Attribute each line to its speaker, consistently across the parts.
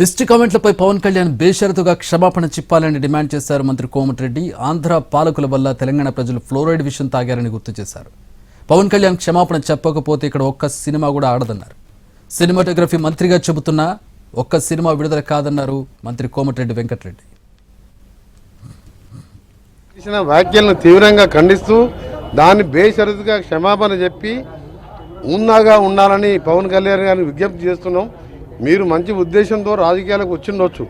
Speaker 1: దిష్టి కామెంట్లపై పవన్ కళ్యాణ్ బేషరతుగా క్షమాపణ చెప్పాలని డిమాండ్ చేశారు మంత్రి కోమటిరెడ్డి. ఆంధ్ర పాలకుల వల్ల తెలంగాణ ప్రజలు ఫ్లోరైడ్ విషయం తాగారని గుర్తు చేశారు. పవన్ కళ్యాణ్ క్షమాపణ చెప్పకపోతే ఇక్కడ ఒక్క సినిమా కూడా ఆడదన్నారు. సినిమాటోగ్రఫీ మంత్రిగా చెబుతున్నా ఒక్క సినిమా విడుదల కాదన్నారు మంత్రి కోమటిరెడ్డి వెంకటరెడ్డి.
Speaker 2: చేసిన వ్యాఖ్యలను తీవ్రంగా ఖండిస్తూ దాన్ని బేషరతుగా క్షమాపణ చెప్పి ఉన్నాగా ఉండాలని పవన్ కళ్యాణ్ గారిని విజ్ఞప్తి చేస్తున్నాం. మీరు మంచి ఉద్దేశంతో రాజకీయాలకు వచ్చిండొచ్చు.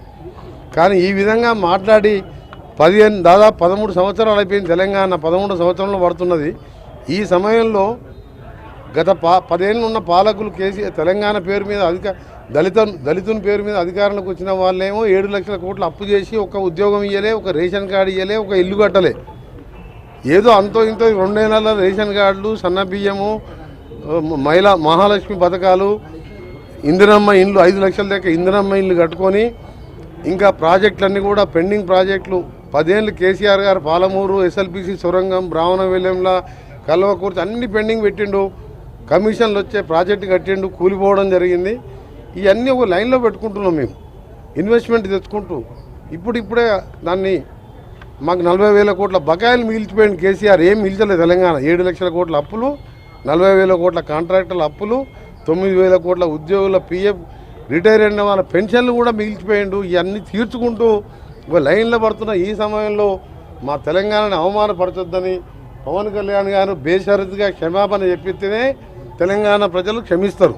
Speaker 2: కానీ ఈ విధంగా మాట్లాడి పదిహేను దాదాపు పదమూడు సంవత్సరాలు అయిపోయింది తెలంగాణ పదమూడు సంవత్సరంలో పడుతున్నది. ఈ సమయంలో గత పా పదేళ్ళు ఉన్న పాలకులు కేసీఆర్ తెలంగాణ పేరు మీద అధిక దళిత దళితుని పేరు మీద అధికారంలోకి వచ్చిన వాళ్ళేమో ఏడు లక్షల కోట్లు అప్పు చేసి ఒక ఉద్యోగం ఇయ్యలే ఒక రేషన్ కార్డు ఇయ్యలే ఒక ఇల్లు కట్టలే. ఏదో అంతో ఇంతో నెలల రేషన్ కార్డులు సన్న బియ్యము మహిళా మహాలక్ష్మి పథకాలు ఇందిరమ్మ ఇండ్లు ఐదు లక్షల దాకా ఇందిరమ్మ ఇండ్లు కట్టుకొని ఇంకా ప్రాజెక్టులన్నీ కూడా పెండింగ్ ప్రాజెక్టులు. పదేళ్ళు కేసీఆర్ గారు పాలమూరు ఎస్ఎల్పిసి సొరంగం బ్రాహ్మణ విలయంల కల్వకూర్తి అన్ని పెండింగ్ పెట్టిండు. కమిషన్లు వచ్చే ప్రాజెక్టు కట్టిండు కూలిపోవడం జరిగింది. ఇవన్నీ ఒక లైన్లో పెట్టుకుంటున్నాం మేము. ఇన్వెస్ట్మెంట్ తెచ్చుకుంటూ. ఇప్పుడు ఇప్పుడే దాన్ని మాకు నలభై వేల కోట్ల బకాయిలు మిగిలిచిపోయింది కేసీఆర్. ఏం మిగిల్చలేదు తెలంగాణ. ఏడు లక్షల కోట్ల అప్పులు నలభై వేల కోట్ల కాంట్రాక్టర్ల అప్పులు తొమ్మిది వేల కోట్ల ఉద్యోగుల పిఎఫ్ రిటైర్ అయిన వాళ్ళ పెన్షన్లు కూడా మిగిలిచిపోయిండు ఇవన్నీ తీర్చుకుంటూ ఒక లైన్లో పడుతున్న ఈ సమయంలో మా తెలంగాణని అవమానపరచొద్దని పవన్ కళ్యాణ్ గారు బేషరతుగా క్షమాపణ చెప్పితేనే తెలంగాణ ప్రజలు క్షమిస్తారు.